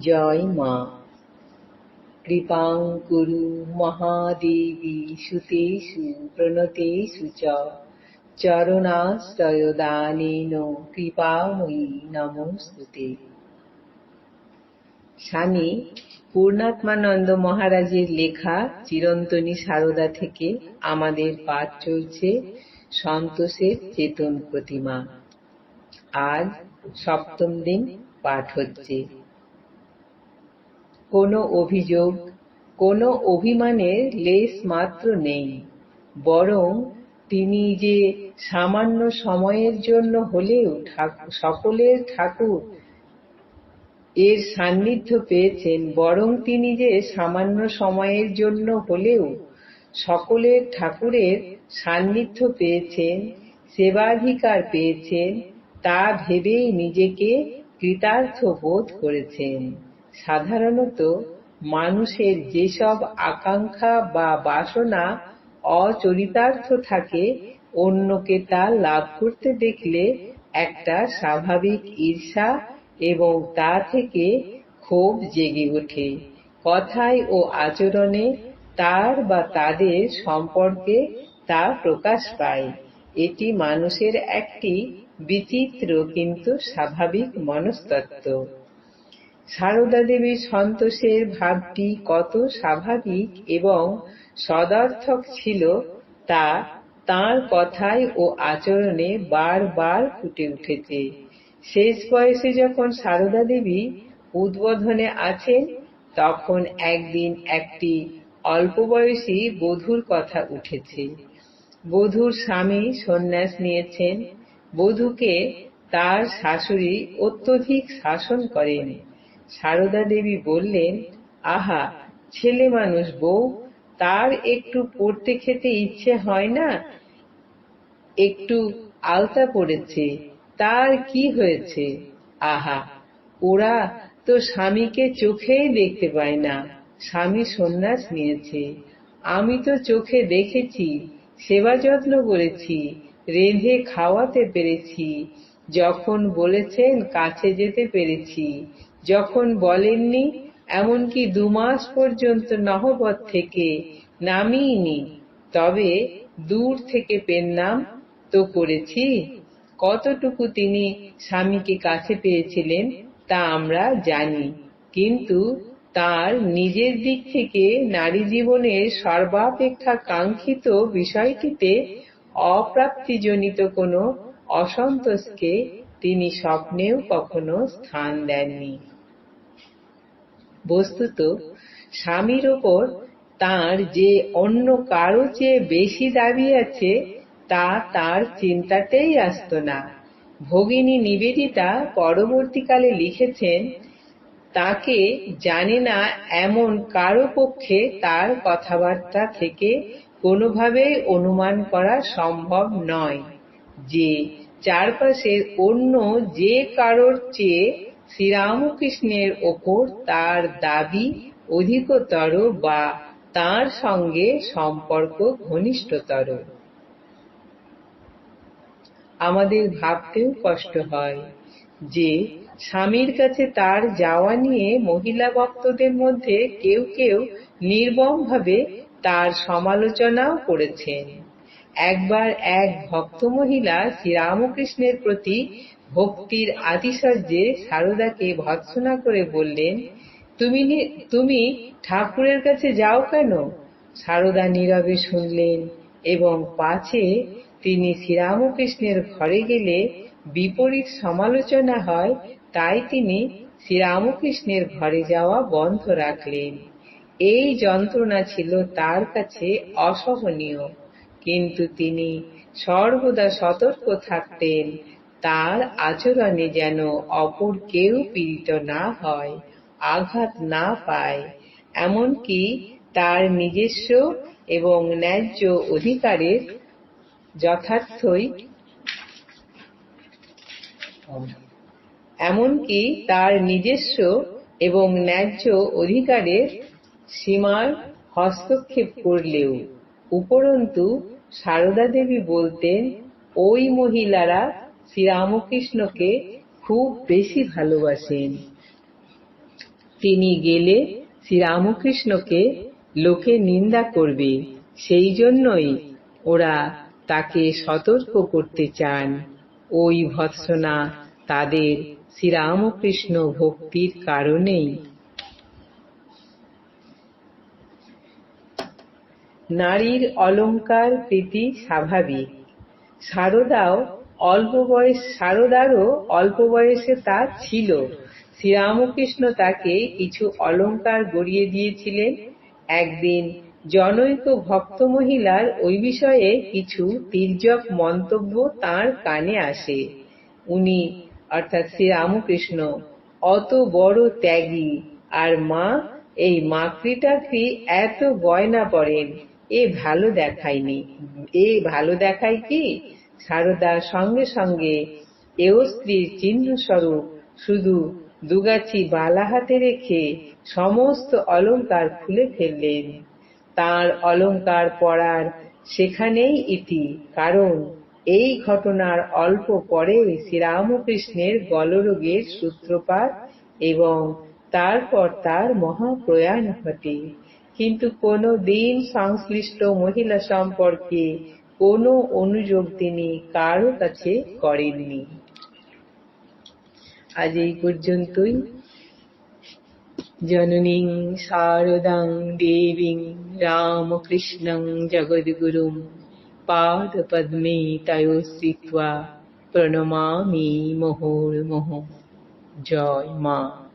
জয় মা। কৃপাং কুরু মহাদেবী, সুতেষু, প্রণতেষু চ। চরণাশ্রয়দানেন কৃপাময়ী নমস্তুতে। স্বামী, পূর্ণাত্মানন্দ মহারাজের লেখা চিরন্তনী সারদা থেকে আমাদের পাঠ চলছে। সন্তোষের চেতন প্রতিমা। আজ সপ্তম দিন পাঠ হচ্ছে। কোনো অভিযোগ, কোনো অভিমানের লেশ মাত্র নেই। বরং তিনি যে সামান্য সময়ের জন্য হলেও সকলের ঠাকুর এর সান্নিধ্য পেয়েছেন, বরং তিনি যে সামান্য সময়ের জন্য হলেও সকলের ঠাকুরের সান্নিধ্য পেয়েছেন, সেবাধিকার পেয়েছেন, তা ভেবেই নিজেকে কৃতার্থ বোধ করেছেন। সাধারণত মানুষের যেসব আকাঙ্ক্ষা বা বাসনা অচরিতার্থ থাকে, অন্যকে তা লাভ করতে দেখলে একটা স্বাভাবিক ঈর্ষা এবং তা থেকে ক্ষোভ জেগে ওঠে। কথায় ও আচরণে তার বা তাদের সম্পর্কে তা প্রকাশ পায়। এটি মানুষের একটি বিচিত্র কিন্তু স্বাভাবিক মনস্তত্ত্ব। সারদা দেবীর সন্তোষের ভাবটি কত স্বাভাবিক এবং সদর্থক ছিল তা তার কথায় ও আচরণে বারবার ফুটে উঠেছে। শেষ বয়সে যখন সারদা দেবী উদ্বোধনে আছেন, তখন একদিন একটি অল্প বয়সী বধূর কথা উঠেছে। বধূর স্বামী সন্ন্যাস নিয়েছেন। বধূকে তার শাশুড়ি অত্যধিক শাসন করেন। সারদা দেবী বললেন, আহা, ছেলে মানুষ বউ, তার একটু পড়তে খেতে ইচ্ছে হয় না? একটু আলতা পড়েছে, তার কি হয়েছে? আহা, ওরা তো স্বামীকে চোখেই দেখতে পায় না, স্বামী সন্ন্যাস নিয়েছে। আমি তো চোখে দেখেছি, সেবা যত্ন করেছি, রেঁধে খাওয়াতে পেরেছি, যখন বলেছেন কাছে যেতে পেরেছি যখন বলেননি, এমনকি দুমাস পর্যন্ত নহবত থেকে নামিনি, তবে দূর থেকে পেন্নাম তো করেছি। কতটুকু তিনি স্বামীকে কাছে পেয়েছিলেন, তা আমরা জানি, কিন্তু তার নিজের দিক থেকে নারী জীবনের সর্বাপেক্ষা কাঙ্ক্ষিত বিষয়টিতে অপ্রাপ্তিজনিত কোনো অসন্তোষকে তিনি স্বপ্নেও কখনো স্থান দেননি। বস্তুত স্বামীর ওপর তার যে অন্য কারও চেয়ে বেশি দাবি আছে, তা তার চিন্তাতেই আসত না। ভগিনী নিবেদিতা পরবর্তীকালে লিখেছেন, তাকে জানে না এমন কারও পক্ষে তার কথাবার্তা থেকে কোনোভাবেই অনুমান করা সম্ভব নয়। যে চারপাশের অন্য যে কারোর চেয়ে শ্রীরামকৃষ্ণের ওপর তার দাবি অধিকতর বা তার সঙ্গে সম্পর্ক ঘনিষ্ঠতর। আমাদের ভাবতেও কষ্ট হয় যে স্বামীর কাছে তার যাওয়া নিয়ে মহিলা ভক্তদের মধ্যে কেউ কেউ নির্মমভাবে তার সমালোচনাও করেছেন। একবার এক ভক্ত মহিলা শ্রীরামকৃষ্ণের প্রতি ভক্তির আতিশয্যে সারদাকে ভৎসনা করে বললেন, তুমি তুমি ঠাকুরের কাছে যাও কেন? সারদা নীরবে শুনলেন এবং পাছে তিনি শ্রীরামকৃষ্ণের ঘরে গেলে বিপরীত সমালোচনা হয়, তাই তিনি শ্রীরামকৃষ্ণের ঘরে যাওয়া বন্ধ রাখলেন। এই যন্ত্রণা ছিল তার কাছে অসহনীয়। কিন্তু তিনি সর্বদা সতর্ক থাকতেন। তার আচরণে যেন অপর কেউ পীড়িত না হয়, আঘাত না পায়, এমনকি তার নিজস্ব এবং ন্যায্য অধিকারের যথার্থই এমনকি তার নিজস্ব এবং ন্যায্য অধিকারের সীমার হস্তক্ষেপ করলেও। উপরন্তু, সারদা দেবী বলতেন, ওই মহিলারা শ্রীরামকৃষ্ণকে খুব বেশি ভালোবাসেন। তিনি গেলে শ্রীরামকৃষ্ণকে লোকে নিন্দা করবে। সেই জন্যই ওরা তাকে সতর্ক করতে চান। ওই ভৎসনা তাদের শ্রীরামকৃষ্ণ ভক্তির কারণেই। নারীর অলঙ্কার প্রীতি স্বাভাবিক। সারদাও অল্প বয়স সারদারও অল্প বয়সে তা ছিল। শ্রীরামকৃষ্ণ তাকে কিছু অলঙ্কার গড়িয়ে দিয়েছিলেন। একদিন জনৈক ভক্ত মহিলার ওই বিষয়ে কিছু তির্যক মন্তব্য তার কানে আসে। উনি, অর্থাৎ শ্রীরামকৃষ্ণ, অত বড় ত্যাগী, আর মা, এই মাকড়ি টাকরি এত গয়না পরেন, এ ভালো দেখায়নি, এ ভালো দেখায় কি? সারদা সঙ্গে সঙ্গে এও স্ত্রীর চিহ্ন স্বরূপ শুধু দুগাছি বালা হাতে রেখে সমস্ত অলঙ্কার খুলে ফেললেন। তার অলঙ্কার পড়ার সেখানেই ইতি, কারণ এই ঘটনার অল্প পরে শ্রীরামকৃষ্ণের গলরোগের সূত্রপাত এবং তারপর তার মহাপ্রয়াণ ঘটে। কিন্তু কোনো দিন সংশ্লিষ্ট মহিলা সম্পর্কে কোনো অনুযোগ তিনি কারও কাছে করেননি। আজ এই পর্যন্তই। জননীং শারদাং দেবীং রামকৃষ্ণং জগদ্গুরুম পাদপদ্মে তয়োস্থিত্বা প্রণমামি মুহুর্মুহু। জয় মা।